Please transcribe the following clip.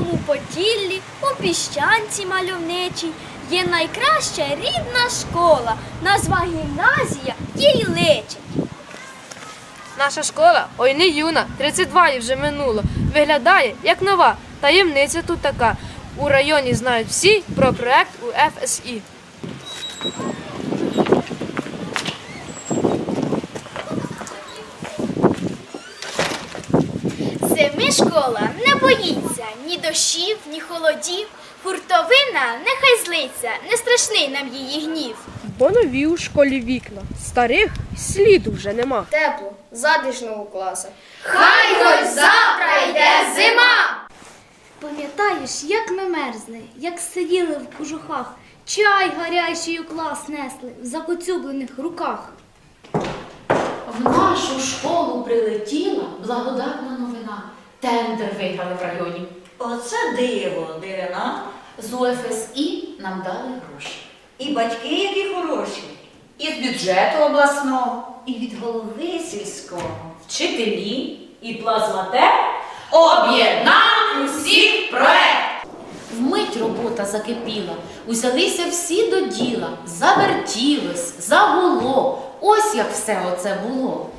славетному Поділлі, у піщанці мальовничій, є найкраща рідна школа, назва гімназія їй личить. Наша школа, ой не юна, 32 їй вже минуло. Виглядає як нова. Таємниця тут така. У районі знають всі про проект у ФСІ. Зими школа не боїться ні дощів, ні холодів. Хуртовина нехай злиться, не страшний нам її гнів. Бо нові у школі вікна. Старих сліду вже нема. Тепло, затишно у класах. Хай хоч завтра йде зима. Пам'ятаєш, як ми мерзли, як сиділи в кожухах, чай гарячий у клас несли в закоцюблених руках. В нашу школу прилетіла благодатна новина. Тендер виграли в районі. Оце диво, дивина. З УФСІ нам дали гроші. І батьки які хороші. І з бюджету обласного, І від голови сільського. вчителі і плазматек об'єднав усіх проект. Вмить робота закипіла, узялися всі до діла, завертілось, загуло. Ось як все оце було.